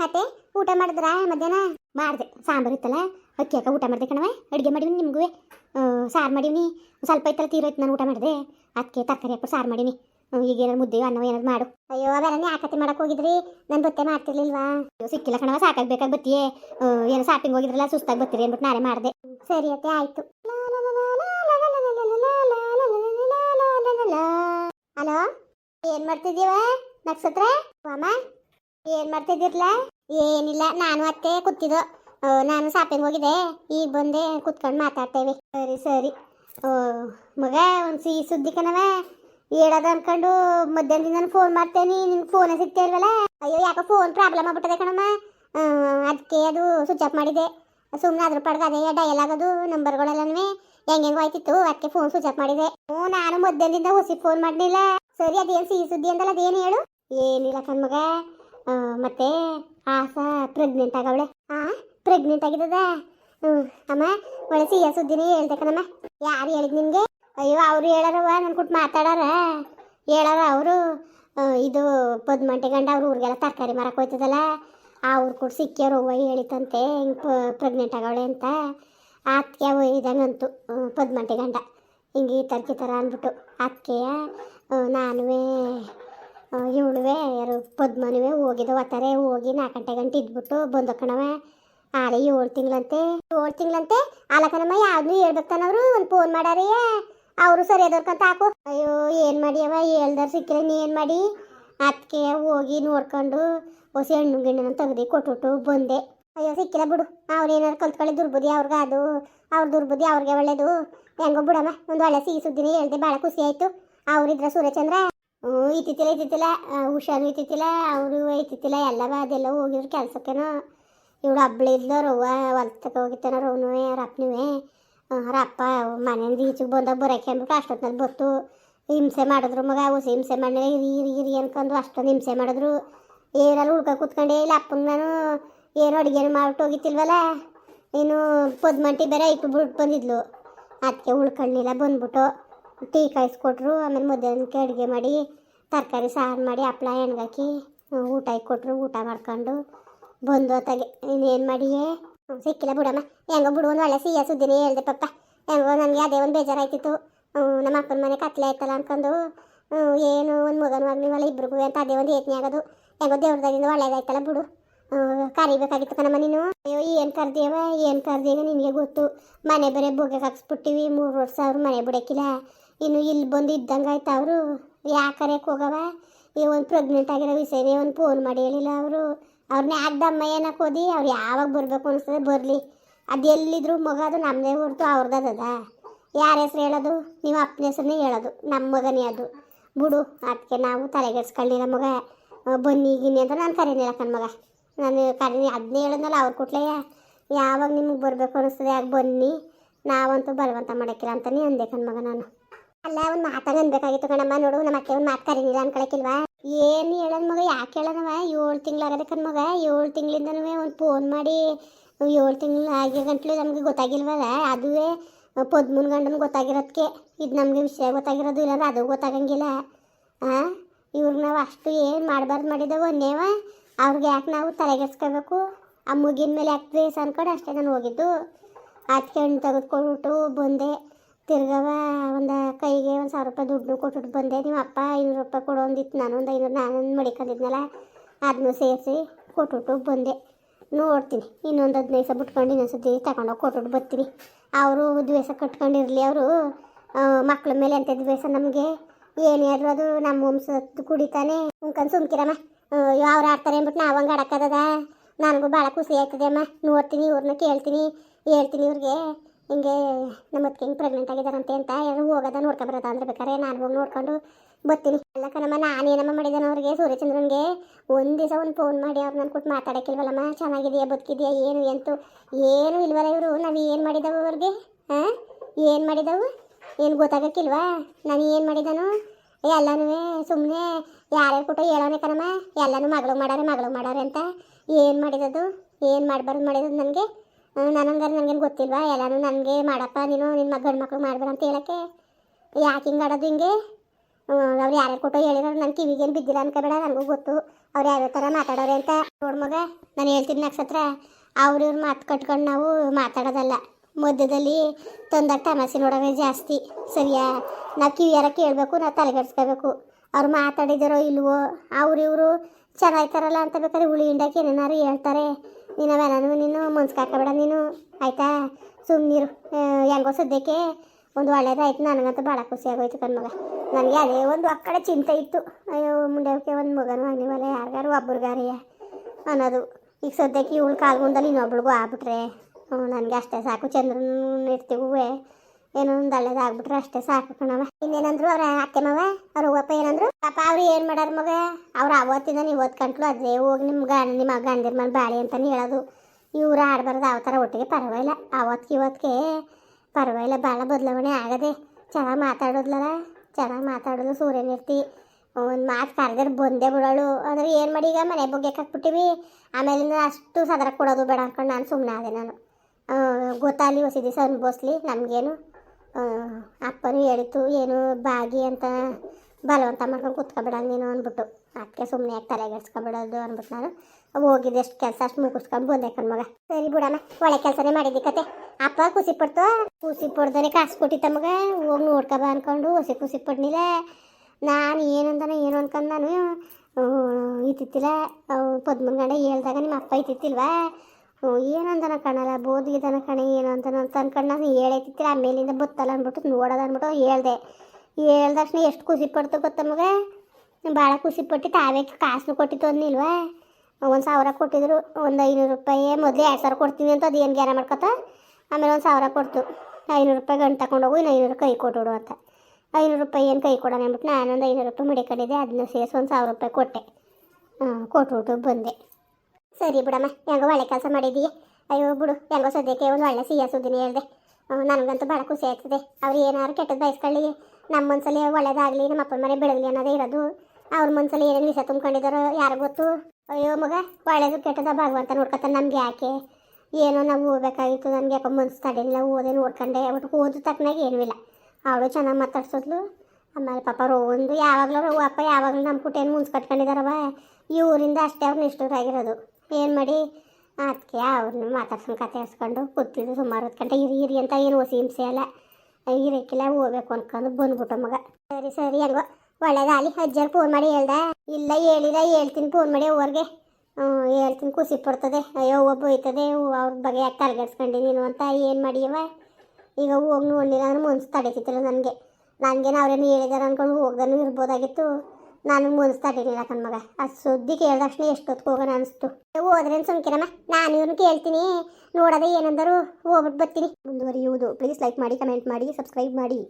ಮತ್ತೆ ಊಟ ಮಾಡಿದ್ರಾ ಮಧ್ಯಾಹ್ನ? ಮಾಡಿದೆ. ಸಾಂಬಾರು ಇತ್ತಲ್ಲ, ಅಕ್ಕಿ ಅಕ್ಕ ಊಟ ಮಾಡಿದೆ ಕಣವ ಅಡುಗೆ ಮಾಡೀನಿ ನಿಮಗೂ ಸಾರು ಮಾಡೀನಿ. ಸ್ವಲ್ಪ ಇತ್ತಲ್ಲ ತೀರೋಯ್ತು ನಾನು ಊಟ ಮಾಡಿದೆ. ಅದಕ್ಕೆ ತರಕಾರಿ ಹಾಕಿ ಸಾರು ಮಾಡೀನಿ. ಈಗ ಏನಾದ್ರು ಮುದ್ದೆ, ಅನ್ನೋ ಏನಾದ್ರು ಮಾಡು. ಅಯ್ಯೋ, ಅವೆಲ್ಲ ಯಾಕತ್ತೆ ಮಾಡಕ್ಕೆ ಹೋಗಿದ್ರಿ? ನಾನು ಬತ್ತೆ ಮಾಡ್ತಿರ್ಲಿಲ್ವಾ? ಅಯ್ಯೋ, ಸಿಕ್ಕಿಲ್ಲ ಕಣವ ಸಾಕಾಗಿ ಬೇಕಾಗಿ ಬತ್ತಿಯೇ ಏನು ಶಾಪಿಂಗ್ ಹೋಗಿದ್ರಲ್ಲ, ಸುಸ್ತಾಗಿ ಬತ್ತಿರಿ ಅಂದ್ಬಿಟ್ಟು ನಾನೇ ಮಾಡಿದೆ. ಸರಿ ಅತ್ತೆ, ಆಯ್ತು. ಹಲೋ? ಏನ್ ಮಾಡ್ತಿದ್ದೀವ? ನಕ್ಷತ್ರ ಅಮ್ಮ. ಏನ್ ಮಾಡ್ತಿದ್ದಿರ್ಲ? ಏನಿಲ್ಲ, ನಾನು ಅತ್ತೆ ಕೂತಿದ್ದು. ನಾನು ಶಾಪಿಂಗ್ ಹೋಗಿದ್ದೆ. ಈಗ ಬಂದೆ ಕುತ್ಕೊಂಡು ಮಾತಾಡ್ತೇವೆ. ಸರಿ ಸರಿ. ಓ, ಮಗ, ಒಂದು ಸಿಹಿ ಸುದ್ದಿ ಕಣವ ಹೇಳೋದು ಅನ್ಕೊಂಡು ಮಧ್ಯಾಹ್ನದಿಂದ ಫೋನ್ ಮಾಡ್ತೇನೆ. ನಿನ್ಗೆ ಫೋನ್ ಸಿಗ್ತಾ ಅಯ್ಯೋ, ಯಾಕೋ ಫೋನ್ ಪ್ರಾಬ್ಲಮ್ ಆಗ್ಬಿಟ್ಟದೆ ಕಣಮ್ಮ ಅದಕ್ಕೆ ಅದು ಸ್ವಿಚ್ ಆಫ್ ಮಾಡಿದೆ. ಸುಮ್ಮನೆ ಅದ್ರ ಪಡ್ಗ ಅದೇ ಡಯಲ್ ಆಗೋದು ನಂಬರ್ಗಳೆಲ್ಲನೂ ಹೆಂಗೆ ಆಯ್ತಿತ್ತು. ಅದಕ್ಕೆ ಫೋನ್ ಸ್ವಿಚ್ ಆಫ್ ಮಾಡಿದೆ. ಹ್ಞೂ ನಾನು ಮಧ್ಯಾಹ್ನದಿಂದ ಹೊಸಿ ಫೋನ್ ಮಾಡಲಿಲ್ಲ. ಸರಿ, ಅದೇನು ಸಿಹಿ ಸುದ್ದಿ ಅಂತಲ್ಲ ಅದೇನು ಹೇಳು? ಏನಿಲ್ಲ ಕಣ್ಮಗ. ಮತ್ತೆ ಆಸ ಪ್ರೆಗ್ನೆಂಟ್ ಆಗವಳೆ. ಆ ಪ್ರೆಗ್ನೆಂಟ್ ಆಗಿದ್ದದ ಹ್ಞೂ, ಅಮ್ಮ, ಒಳ್ಳೆ ಎ ಸುದ್ದಿನೇ ಹೇಳ್ತಕ್ಕನಮ್ಮ ಯಾರು ಹೇಳಿದ್ ನಿನಗೆ? ಅಯ್ಯೋ, ಅವ್ರು ಹೇಳಾರವ ನನ್ನ ಕೊಟ್ಟು ಮಾತಾಡಾರ. ಹೇಳಾರ ಅವರು. ಇದು ಪದ್ಮಂಟೆ ಗಂಡ ಅವ್ರ ಊರಿಗೆಲ್ಲ ತರಕಾರಿ ಮಾರಕ್ಕೆ ಹೋಯ್ತದಲ್ಲ. ಅವ್ರು ಕೂಡ ಸಿಕ್ಕಿಯವ್ರು ಹೋಗಿ ಹೇಳಿತಂತೆ, ಹಿಂಗೆ ಪ್ರೆಗ್ನೆಂಟ್ ಆಗವಳೆ ಅಂತ. ಆತ್ಕೆ ಇದಂಗಂತು ಪದ್ಮಂಟೆ ಗಂಡ. ಹಿಂಗೆ ಈ ತರ್ಕಿ ತರ ಅಂದ್ಬಿಟ್ಟು ಆತ್ಕೆಯ ನಾನುವೇ ಇವಳುವೆ, ಯಾರು, ಪದ್ಮನುವೆ ಹೋಗಿದ್ದು ಒತ್ತಾರೆ ಹೋಗಿ ನಾಲ್ಕು ಗಂಟೆ ಗಂಟೆ ಇದ್ಬಿಟ್ಟು ಬಂದು ಕಣವೆ ಆಲೆ ಏಳು ತಿಂಗಳಂತೆ ಏಳು ತಿಂಗಳಂತೆ? ಆಲಕನಮ್ಮ ಯಾವ್ದು ಹೇಳ್ಬೇಕು ತಾನವ್ರು ಒಂದು ಫೋನ್ ಮಾಡಾರಿ ಅವರು ಸರಿಯಾದವ್ರಕಂತ ಹಾಕು. ಅಯ್ಯೋ, ಏನು ಮಾಡಿಯವ ಹೇಳ್ದಾರ ಸಿಕ್ಕಿಲ್ಲ, ನೀ ಏನು ಮಾಡಿ? ಅದಕ್ಕೆ ಹೋಗಿ ನೋಡ್ಕೊಂಡು ಹೊಸ ಹಣ್ಣು ಗಿಣ್ಣನ ತೆಗ್ದು ಕೊಟ್ಬಿಟ್ಟು ಬಂದೆ. ಅಯ್ಯೋ, ಸಿಕ್ಕಿಲ್ಲ ಬಿಡು. ಅವ್ರು ಏನಾರು ಕಲ್ತ್ಕೊಳ್ಳಿ, ದುರ್ಬುದ್ಧಿ ಅವ್ರಿಗೆ ಅದು. ಅವ್ರ ದುರ್ಬುದಿ ಅವ್ರಿಗೆ ಒಳ್ಳೇದು. ಹೆಂಗೋ ಬಿಡಮ್ಮ, ಒಂದು ಒಳ್ಳೆ ಸಿಹಿ ಸುದ್ದಿನೇ ಹೇಳ್ದೆ, ಭಾಳ ಖುಷಿ ಆಯಿತು. ಅವ್ರಿದ್ರ ಸೂರ್ಯಚಂದ್ರ ಇತ್ತಿತ್ತಿಲ್ಲ ಇತ್ತಿತ್ತಿಲ್ಲ ಹುಷಾರು ಇತ್ತಿತ್ತಿಲ್ಲ ಅವರು ಇತ್ತಿತ್ತಿಲ್ಲ ಎಲ್ಲವ ಅದೆಲ್ಲ ಹೋಗಿದ್ರು ಕೆಲಸಕ್ಕೇನೋ. ಇವಳು ಹಬ್ಳು ಇದ್ದವ್ರು ಅವ್ವ ಹೊಲ್ತಕ್ಕೆ ಹೋಗಿತ್ತಾನ ರವ್ನೂ ಅವ್ರ ರಪ್ಪ ಅವ್ರ ಮನೆಯಿಂದ ಈಚೆಗೆ ಬಂದಾಗ ಬರೋಕೆ ಅಂದ್ಬಿಟ್ಟು ಅಷ್ಟೊತ್ತಿನಲ್ಲಿ ಬತ್ತು ಹಿಂಸೆ ಮಾಡಿದ್ರು ಮಗ ಹುಸಿ ಹಿಂಸೆ ಮಾಡಿದ್ರೆ ಇರಿ ಇರಿ ಇರಿ ಅನ್ಕೊಂಡು ಅಷ್ಟೊಂದು ಹಿಂಸೆ ಮಾಡಿದ್ರು. ಏನಾರು ಉಳ್ಕ ಕೂತ್ಕೊಂಡೆ, ಇಲ್ಲ, ಅಪ್ಪನ ನಾನು ಏನು ಅಡುಗೆನೂ ಮಾಡ್ಬಿಟ್ಟು ಹೋಗಿತ್ತಿಲ್ವಲ್ಲ. ಇನ್ನು ಪದ್ಮಂಟಿ ಬೇರೆ ಇಟ್ಟು ಬಿಟ್ಟು ಬಂದಿದ್ಲು. ಅದಕ್ಕೆ ಉಳ್ಕೊಳ್ಳಿಲ್ಲ ಬಂದ್ಬಿಟ್ಟು. ಟೀ ಕಾಯಿಸ್ಕೊಟ್ರು, ಆಮೇಲೆ ಮಧ್ಯಾಹ್ನಕ್ಕೆ ಅಡುಗೆ ಮಾಡಿ, ತರಕಾರಿ, ಸಾರು ಮಾಡಿ, ಹಪ್ಳ ಎಣ್ಗಾಕಿ ಊಟ ಕೊಟ್ಟರು ಊಟ ಮಾಡ್ಕೊಂಡು ಬಂದು ಹೊತ್ತಾಗೆ ಇನ್ನೇನು ಮಾಡಿಯೇ? ಸಿಕ್ಕಿಲ್ಲ ಬಿಡಮ್ಮ. ಹೆಂಗೋ ಬಿಡು, ಒಂದು ಒಳ್ಳೆ ಸಿಹಿಯ ಸುದ್ದಿನೇ ಹೇಳಿದೆ ಪಪ್ಪ. ಹೆಂಗೋ ನನಗೆ ಅದೇ ಒಂದು ಬೇಜಾರಾಯ್ತಿತ್ತು. ನಮ್ಮ ಅಪ್ಪನ ಮನೆ ಕತ್ಲೆ ಆಯ್ತಲ್ಲ ಅನ್ಕೊಂಡು ಏನು ಒಂದು ಮಗನೂ ಆಗ್ಲಿವಲ್ಲ ಇಬ್ರಿಗೂ ಅಂತ ಅದೇ ಒಂದು ಯೋಚನೆ ಆಗೋದು. ಹೆಂಗೋ ದೇವ್ರದಾಗಿಂದ ಒಳ್ಳೇದಾಯ್ತಲ್ಲ ಬಿಡು. ಕರಿಬೇಕಾಗಿತ್ತು ಕಣಮ್ಮ ನೀನು. ಅಯ್ಯೋ, ಏನು ಕರ್ದೇವ ಏನು ಕರ್ದೇವ ನಿನಗೆ ಗೊತ್ತು. ಮನೆ ಬರೀ ಬೊಗೆ ಹಾಕ್ಸ್ಬಿಟ್ಟಿವಿ ಮೂರು ವರ್ಷ ಅವ್ರು ಮನೆ ಬಿಡಕ್ಕಿಲ್ಲ. ಇನ್ನು ಇಲ್ಲಿ ಬಂದು ಇದ್ದಂಗೆ ಆಯ್ತು ಅವರು. ಕರೆಯಕ್ಕೆ ಹೋಗವ? ಒಂದು ಪ್ರೆಗ್ನೆಂಟ್ ಆಗಿರೋ ವಿಷಯನೇ ಒಂದು ಫೋನ್ ಮಾಡಿ ಹೇಳಿಲ್ಲ ಅವರು. ಅವ್ರನ್ನ ಯಾಕೆ ದಮ್ಮ, ಏನಕ್ಕೆ ಓದಿ ಅವ್ರು ಯಾವಾಗ ಬರಬೇಕು ಅನಿಸ್ತದೆ, ಬರಲಿ. ಅದು ಎಲ್ಲಿದ್ರು ಮಗ ಅದು ನಮ್ಮದೇ ಹೊರತು ಅವ್ರದ್ದದ ಯಾರ ಹೆಸ್ರು ಹೇಳೋದು? ನೀವು ಅಪ್ಪನ ಹೆಸ್ರನ್ನೇ ಹೇಳೋದು. ನಮ್ಮ ಮಗನೇ ಅದು. ಬಿಡು ಅದಕ್ಕೆ ನಾವು ತಲೆಗೆಡ್ಸ್ಕೊಳ್ಳಿಲ್ಲ ಮಗ. ಬನ್ನಿ, ಗಿನ್ನಿ ಅಂತ ನಾನು ಕರೀನಿಲ್ಲ ಕಣ್ ಮಗ. ನಾನು ಕರೀನಿ ಅದನ್ನೇ ಹೇಳೋದಲ್ಲ ಅವ್ರ ಕೊಟ್ಲೇ ಯಾವಾಗ ನಿಮಗೆ ಬರಬೇಕು ಅನಿಸ್ತದೆ ಯಾಕೆ ಬನ್ನಿ. ನಾವಂತೂ ಬಲವಂತ ಮಾಡೋಕ್ಕಿಲ್ಲ ಅಂತಲೇ ಅಂದೆ ಕಣ್ ಮಗ ನಾನು. ಅಲ್ಲ, ಒಂದು ಮಾತಾಗ ಕಣಮ್ಮ. ನೋಡು, ನಮ್ಮ ಅತ್ತೆ ಒಂದು ಮಾತು ಕರೀನಿಲ್ಲ ಅನ್ಕೊಳಕ್ಕಿಲ್ವಾ ಏನು ಹೇಳೋದು ಮಗ, ಯಾಕೆ ಹೇಳನವ ಏಳು ತಿಂಗ್ಳು ಕಣ್ ಮಗ, ಏಳು ತಿಂಗಳಿಂದನೂ ಒಂದು ಫೋನ್ ಮಾಡಿ, ಏಳು ತಿಂಗಳು ಆಗಿ ಗಂಟ್ಲು ನಮಗೆ ಗೊತ್ತಾಗಿಲ್ವಲ್ಲ? ಅದುವೇ ಪದ್ಮೂನ್ ಗಂಡನ ಗೊತ್ತಾಗಿರೋದಕ್ಕೆ ಇದು ನಮಗೆ ವಿಷಯ ಗೊತ್ತಾಗಿರೋದು ಇಲ್ಲಾಂದ್ರೆ ಅದು ಗೊತ್ತಾಗಂಗಿಲ್ಲ. ಹಾಂ ಇವ್ರಿಗೆ ನಾವು ಅಷ್ಟು ಏನು ಮಾಡಬಾರ್ದು ಮಾಡಿದ್ದೇವೆ ಒಂದೇವ ಅವ್ರಿಗೆ ಯಾಕೆ ನಾವು ತಲೆಗೆಸ್ಕೋಬೇಕು ಆ ಮುಗಿನ ಮೇಲೆ ಯಾಕೆ ದ್ವೇಷ ಅನ್ಕೊಂಡು ಅಷ್ಟೇ ನಾನು ಹೋಗಿದ್ದು. ಅದಕ್ಕೆ ಹಣ್ಣು ತೆಗೆದುಕೊಂಡ್ಬಿಟ್ಟು ಬಂದೆ. ತಿರ್ಗವ ಒಂದು ಕೈಗೆ ಒಂದು ಸಾವಿರ ರೂಪಾಯಿ ದುಡ್ಡು ಕೊಟ್ಟು ಬಂದೆ. ನಿಮ್ಮ ಅಪ್ಪ ಐನೂರು ರೂಪಾಯಿ ಕೊಡೋ ಒಂದಿತ್ತು ನಾನು. ಒಂದು ಐನೂರು ನಾನು ಮಡಿಕೊಂಡಿದ್ನಲ್ಲ ಅದನ್ನು ಸೇರಿಸಿ ಕೊಟ್ಬಿಟ್ಟು ಬಂದೆ. ನೋಡ್ತೀನಿ. ಇನ್ನೊಂದು ಹದಿನೈದು ಸಾವಿರ ಬಿಟ್ಕೊಂಡು ಇನ್ನೊಂದು ಸತಿ ತಗೊಂಡೋಗಿ ಕೊಟ್ಬಿಟ್ಟು ಬರ್ತೀನಿ. ಅವರು ದ್ವೇಷ ಕಟ್ಕೊಂಡಿರಲಿ ಅವರು. ಮಕ್ಳ ಮೇಲೆ ಅಂತ ದ್ವೇಷ ನಮಗೆ? ಏನೇ ಆದರೂ ಅದು? ನಮ್ಮ ವಂಶದ್ದು ಕುಡಿತಾನೆ. ಉಂಕಂದು ಸುಮ್ಕಿರಮ್ಮ. ಅವ್ರು ಆಡ್ತಾರೆ ಅಂದ್ಬಿಟ್ಟು ನಾವು ಹಂಗೆ ಆಡಕ್ಕದ ನನಗೂ ಭಾಳ ಖುಷಿ ಆಯ್ತದೆ ಅಮ್ಮ. ನೋಡ್ತೀನಿ ಇವ್ರನ್ನ ಕೇಳ್ತೀನಿ, ಹೇಳ್ತೀನಿ ಇವ್ರಿಗೆ. ಹಿಂಗೆ ನಮ್ಮ ಅದಕ್ಕೆ ಹಿಂಗೆ ಪ್ರೆಗ್ನೆಂಟ್ ಆಗಿದ್ದಾರೆ ಅಂತ ಯಾರು ಹೋಗೋದ ನೋಡ್ಕೊಬರೋದ ಅಂದ್ರೆ ಬೇಕಾರೆ ನಾನು ಹೋಗಿ ನೋಡ್ಕೊಂಡು ಬರ್ತೀನಿ. ಅಲ್ಲ ಕಣಮ್ಮ ನಾನೇನಮ್ಮ ಮಾಡಿದ್ದಾನೆ ಅವ್ರಿಗೆ, ಸೂರ್ಯಚಂದ್ರನ್ಗೆ. ಒಂದು ದಿವಸ ಒಂದು ಫೋನ್ ಮಾಡಿ ಅವ್ರು ನಾನು ಕೊಟ್ಟು ಮಾತಾಡೋಕ್ಕಿಲ್ವಲ್ಲಮ್ಮ? ಚೆನ್ನಾಗಿದೆಯಾ, ಬದುಕಿದೆಯಾ, ಏನು, ಎಂತು? ಏನು ಇಲ್ವಲ್ಲ ಇವರು, ನಾವು ಏನು ಮಾಡಿದವು ಅವ್ರಿಗೆ? ಹಾಂ ಏನು ಮಾಡಿದವು? ಏನು ಗೊತ್ತಾಗಕ್ಕಿಲ್ವಾ? ನಾನು ಏನು ಮಾಡಿದನು? ಎಲ್ಲನೂ ಸುಮ್ಮನೆ ಯಾರ್ಯಾರು ಕೊಟ್ಟು ಹೇಳೋನೆ ಕಣಮ್ಮ. ಎಲ್ಲನೂ ಮಗಳು ಮಾಡಾರೆ ಮಗಳು ಮಾಡಾರೆ ಅಂತ. ಏನು ಮಾಡಿದದು? ಏನು ಮಾಡಬಾರ್ದು ಮಾಡಿದದು ನನಗೆ? ನನಗಂಗಾರೆ ನನಗೇನು ಗೊತ್ತಿಲ್ವಾ? ಎಲ್ಲನೂ ನನಗೆ ಮಾಡಪ್ಪ, ನೀನು ನಿನ್ನ ಮಗ ಗಂಡು ಮಕ್ಳು ಮಾಡಬೇಡ ಅಂತ ಹೇಳೋಕ್ಕೆ. ಯಾಕೆ ಹಿಂಗೆ ಆಡೋದು ಹಿಂಗೆ? ಅವ್ರು ಯಾರ್ಯಾರು ಕೊಟ್ಟು ಹೇಳಿರೋ ನನ್ನ ಕಿವಿಗೇನು ಬಿದ್ದಿಲ್ಲ ಅನ್ಕೋಬೇಡ, ನನಗೂ ಗೊತ್ತು. ಅವ್ರು ಯಾವ್ಯಾವ ಥರ ಮಾತಾಡೋರೆ ಅಂತ. ನೋಡು ಮಗ, ನಾನು ಹೇಳ್ತೀನಿ ನಕ್ಷತ್ರ. ಅವ್ರು ಇವ್ರು ಮಾತು ಕಟ್ಕೊಂಡು ನಾವು ಮಾತಾಡೋದಲ್ಲ. ಮಧ್ಯದಲ್ಲಿ ತಂದಾಗ ತಮಾಷೆ ನೋಡೋವೇ ಜಾಸ್ತಿ, ಸರಿಯಾ? ನಾವು ಕಿವಿಯಾರ ಕೇಳಬೇಕು, ನಾವು ತಲೆಗೆಡ್ಸ್ಕೋಬೇಕು ಅವ್ರು ಮಾತಾಡಿದಾರೋ ಇಲ್ವೋ? ಅವ್ರು ಇವರು ಚೆನ್ನಾಗ್ತಾರಲ್ಲ ಅಂತ ಬೇಕಾದ್ರೆ ಹುಳಿ ಹಿಂಡಕ್ಕೆ ಏನೇನಾರು ಹೇಳ್ತಾರೆ. ನೀನು ಅವೆಲ್ಲನೂ ನೀನು ಮನ್ಸ್ಕಾಕಬೇಡ ನೀನು ಆಯ್ತಾ? ಸುಮ್ಮನಿರು ಹೆಂಗೋ ಸದ್ಯಕ್ಕೆ ಒಂದು ಒಳ್ಳೇದಾಯ್ತು ನನಗಂತೂ ಭಾಳ ಖುಷಿ ಆಗೋಯ್ತು ಕಣ್ಮಗ ನನಗೆ ಅದೇ ಒಂದು ಅಕ್ಕಡೆ ಕಡೆ ಚಿಂತೆ ಇತ್ತು. ಅಯ್ಯೋ ಮುಂಡೆಕ್ಕೆ ಒಂದು ಮಗನೂ ಆಗಿವಲ್ಲ ಯಾರಿಗಾರು ಒಬ್ರಿಗಾರಿಯ ಅನ್ನೋದು. ಈಗ ಸದ್ಯಕ್ಕೆ ಇವಳು ಕಾಲ್ ಮುಂದಲ್ಲಿ ಇನ್ನೊಬ್ಳಿಗೂ ಆಗ್ಬಿಟ್ರೆ ನನಗೆ ಅಷ್ಟೇ ಸಾಕು. ಚಂದ್ರನ ಇರ್ತೀವಿ ಏನೋ ಒಂದು ಒಳ್ಳೇದಾಗ್ಬಿಟ್ರೆ ಅಷ್ಟೇ ಸಾಕು ಕಣವ ಇನ್ನೇನಂದ್ರು ಅವ್ರ ಅತ್ತೆ ಮವ ಅವ್ರ ಹೋಗಪ್ಪ ಏನಂದ್ರು, ಪಾಪ ಅವ್ರು ಏನು ಮಾಡಾರ ಮಗ? ಅವ್ರು ಅವತ್ತಿಂದ ನೀವು ಓದ್ಕಂಟ್ಲು ಅದೇ ಹೋಗಿ ನಿಮ್ಮ ಗಂಡ ನಿಮ್ಮ ಗಂಡರ ಮನೆ ಬಾಳಿ ಅಂತಾನೆ ಹೇಳೋದು. ಇವ್ರು ಆಡ್ಬಾರ್ದು ಯಾವ ಥರ ಒಟ್ಟಿಗೆ ಪರವಾಗಿಲ್ಲ. ಅವತ್ತಿಗೆ ಇವತ್ತಿಗೆ ಪರವಾಗಿಲ್ಲ ಭಾಳ ಬದಲಾವಣೆ ಆಗದೆ ಚೆನ್ನಾಗಿ ಮಾತಾಡೋದ್ಲಲ್ಲ ಚೆನ್ನಾಗಿ ಮಾತಾಡೋದು ಸೂರ್ಯನಿರ್ತಿ. ಒಂದು ಮಾತು ಕರೆದ್ರೆ ಬಂದೇ ಬಿಡೋಳು. ಅಂದ್ರೆ ಏನು ಮಾಡಿ ಈಗ ಮನೆ ಬಗ್ಗೆ ಹಾಕ್ಬಿಟ್ಟಿವಿ. ಆಮೇಲಿಂದ ಅಷ್ಟು ಸದರ ಕೊಡೋದು ಬೇಡ ಅನ್ಕೊಂಡು ನಾನು ಸುಮ್ಮನೆ ಆದೆ ನಾನು. ಗೊತ್ತಾಗಲಿ ಹೊಸ ದಿವಸ ಅನ್ಭವಿಸ್ಲಿ, ನಮಗೇನು ಅಪ್ಪನೂ ಹೇಳಿತು, ಏನು ಬಾಗಿ ಅಂತ ಬಲವಂತ ಮಾಡ್ಕೊಂಡು ಕುತ್ಕೊಬೇಡ ನೀನು ಅಂದ್ಬಿಟ್ಟು. ಅದಕ್ಕೆ ಸುಮ್ಮನೆ ಯಾಕೆ ತಲೆಗೆಡ್ಸ್ಕೊಬಿಡೋದು ಅಂದ್ಬಿಟ್ಟು ನಾನು ಹೋಗಿದ್ದೆ ಎಷ್ಟು ಕೆಲಸ, ಅಷ್ಟು ಮುಗಿಸ್ಕೊಂಡು ಬಂದೆ ಕಣ್ಮಗ ಸರಿ ಬಿಡಮ್ಮ, ಒಳ್ಳೆ ಕೆಲಸನೇ ಮಾಡಿದ್ದಿ ಕತೆ. ಅಪ್ಪ ಖುಷಿ ಪಡ್ತು? ಖುಷಿ ಪಡ್ದರೆ ಕಾಸು ಕೊಟ್ಟಿತ್ತ ಮಗ. ಹೋಗಿ ನೋಡ್ಕೊಬ ಅಂದ್ಕೊಂಡು ಹೊಸಿ ಖುಷಿ ಪಡ್ನಿಲ್ಲ ನಾನು ಏನಂತಾನೆ ಏನು ಅನ್ಕೊಂಡು ನಾನು ಇತ್ತಿತ್ತಿಲ್ಲ ಪದ್ಮನ ಗಂಡ ಹೇಳ್ದಾಗ ನಿಮ್ಮ ಅಪ್ಪ ಇತ್ತಿತ್ತಿಲ್ವಾ ಏನಂದನ ಕಣಲ್ಲ ಬೋದಿಗಿದನ ಕಣೆ ಏನು ಅಂತ ಅನ್ಕೊಂಡು ನಾನು ಹೇಳೈತಿತ್ತಿಲ್ಲ ಆಮೇಲಿಂದ ಬತ್ತಲ್ಲ ಅಂದ್ಬಿಟ್ಟು ನೋಡೋದು ಅಂದ್ಬಿಟ್ಟು ಹೇಳ್ದೆ. ಹೇಳ್ದ ತಕ್ಷಣ ಎಷ್ಟು ಖುಷಿ ಪಡ್ತು ಗೊತ್ತ ಮಗ ಭಾಳ ಖುಷಿ ಪಟ್ಟು ತಾವೇ ಕಾಸು ಕೊಟ್ಟಿತ್ತು ಅಂದಿಲ್ವಾ? ಒಂದು ಸಾವಿರ ಕೊಟ್ಟಿದ್ರು, ಒಂದು ಐನೂರು ರೂಪಾಯಿ ಮೊದಲೇ ಎರಡು ಸಾವಿರ ಕೊಡ್ತೀನಿ ಅಂತ ಅದು ಏನು ಗ್ಯಾರ ಮಾಡ್ಕೊತ? ಆಮೇಲೆ ಒಂದು ಸಾವಿರ ಕೊಡ್ತು. ಐನೂರು ರೂಪಾಯಿ ಗಂಟು ತಗೊಂಡೋಗು ಇನ್ನು ಐನೂರು ಕೈ ಕೊಟ್ಟೋಡು ಅಂತ. ಐನೂರು ರೂಪಾಯಿ ಏನು ಕೈ ಕೊಡೋಣ ಅಂದ್ಬಿಟ್ಟು ನಾನೊಂದು ಐನೂರು ರೂಪಾಯಿ ಮಡಿಕೊಂಡಿದ್ದೆ, ಅದನ್ನ ಸೇರಿಸಿ ಒಂದು ಸಾವಿರ ರೂಪಾಯಿ ಕೊಟ್ಟೆ. ಹಾಂ ಕೊಟ್ಬಿಟ್ಟು ಬಂದೆ. ಸರಿ ಬಿಡಮ್ಮ, ಹೆಂಗೋ ಒಳ್ಳೆ ಕೆಲಸ ಮಾಡಿದೀಯ ಅಯ್ಯೋ ಬಿಡು, ಹೆಂಗೋ ಸದ್ಯಕ್ಕೆ ಒಂದು ಒಳ್ಳೆ ಸಿಹಿಯ ಸುದ್ದಿನೇ ಹೇಳಿದೆ. ನನಗಂತೂ ಭಾಳ ಖುಷಿ ಆಯ್ತದೆ ಅವ್ರು ಏನಾದ್ರು ಕೆಟ್ಟದ್ದು ಬಯಸ್ಕೊಳ್ಳಿ. ನಮ್ಮ ಮನ್ಸಲ್ಲಿ ಒಳ್ಳೇದಾಗಲಿ, ನಮ್ಮ ಅಪ್ಪನ ಮನೆ ಬೆಳಗಲಿ ಅನ್ನೋದೇ ಇರೋದು. ಅವ್ರ ಮನ್ಸಲ್ಲಿ ಏನೇನು ವಿಷ ತುಂಬ್ಕೊಂಡಿದ್ದಾರೋ ಯಾರು ಗೊತ್ತು? ಅಯ್ಯೋ ಮಗ, ಒಳ್ಳೇದು ಕೆಟ್ಟದ ಭಗವಂತ ನೋಡ್ಕೊತಾನೆ ನಮ್ಗೆ ಯಾಕೆ? ಏನೋ ನಾವು ಓದಬೇಕಾಗಿತ್ತು ನನಗೆ ಯಾಕೋ ಮನ್ಸು ತಡೆಯಿಲ್ಲ ಓದೇ ನೋಡ್ಕೊಂಡೆ, ಒಟ್ಟು ಓದು ತಕ್ಕನಾಗ ಏನೂ ಇಲ್ಲ. ಅವಳು ಚೆನ್ನಾಗಿ ಮಾತಾಡ್ಸೋದ್ಲು. ಆಮೇಲೆ ಪಾಪ ಒಂದು ಯಾವಾಗಲೂ ಅಪ್ಪ ಯಾವಾಗಲೂ ನಮ್ಮ ಪುಟ್ಟೇನು ಮುನ್ಸ್ ಕಟ್ಕೊಂಡಿದಾರವ ಈ ಊರಿಂದ ಅಷ್ಟೇ ಅವ್ರು ನಿಷ್ಠೂರಾಗಿರೋದು. ಏನು ಮಾಡಿ? ಅದಕ್ಕೆ ಅವ್ರನ್ನ ಮಾತಾಡ್ಸೋಣ ಕತೆ ಹಸ್ಕೊಂಡು ಕೂತಿದ್ದು ಸುಮಾರು ಹೊತ್ತು ಗಂಟೆ. ಇರಿ ಇರಿ ಅಂತ ಏನು ಹೊಸ ಹಿಂಸೆ ಅಲ್ಲ. ಇರಕ್ಕಿಲ್ಲ ಹೋಗ್ಬೇಕು ಅನ್ಕೊಂಡು ಬಂದ್ಬಿಟ್ಟು ಮಗ. ಸರಿ ಸರಿ ಹೆಂಗೋ, ಒಳ್ಳೇದಾಗಲಿ. ಅಜ್ಜರು ಫೋನ್ ಮಾಡಿ ಹೇಳ್ದ. ಇಲ್ಲ ಹೇಳಿದ ಹೇಳ್ತೀನಿ ಫೋನ್ ಮಾಡಿ ಅವ್ರಿಗೆ ಹೇಳ್ತೀನಿ, ಖುಷಿ ಪಡ್ತದೆ. ಅಯ್ಯೋ ಒಬ್ಬ ಹೋಯ್ತದೆ ಅವ್ರ ಬಗ್ಗೆ ಯಾಕೆ ತಲೆಗೆಡ್ಸ್ಕೊಂಡಿ ನೀನು ಅಂತ ಏನು ಮಾಡಿಯವ ಈಗ ಹೋಗಿ ನೋಡಲಿಲ್ಲ ಅಂದ್ರೆ ಮನ್ಸು ತಡೀತಿತ್ತಿಲ್ಲ ನನಗೆ. ನನಗೇನು ಅವ್ರೇನು ಹೇಳಿದಾರೆ ಅಂದ್ಕೊಂಡು ಹೋಗ್ದನು ಇರ್ಬೋದಾಗಿತ್ತು. ನಾನು ಇರಲಿಲ್ಲ ಕಣ್ ಮಗ. ಆ ಸುದ್ದಿ ಕೇಳಿದ ತಕ್ಷಣ ಎಷ್ಟೊತ್ತಿಗೆ ಹೋಗೋಣ ಅನಿಸ್ತು. ಹೋದ್ರೇನು ಸುಮ್ಕಿರಮ್ಮ? ನಾನು ಇವ್ರನ್ನ ಕೇಳ್ತೀನಿ. ನೋಡೋದೇ ಏನಂದರೂ ಹೋಗ್ಬಿಟ್ಟು ಬರ್ತೀನಿ. ಮುಂದುವರಿಯುವುದು. ಪ್ಲೀಸ್ ಲೈಕ್ ಮಾಡಿ ಕಮೆಂಟ್ ಮಾಡಿ ಸಬ್ಸ್ಕ್ರೈಬ್ ಮಾಡಿ.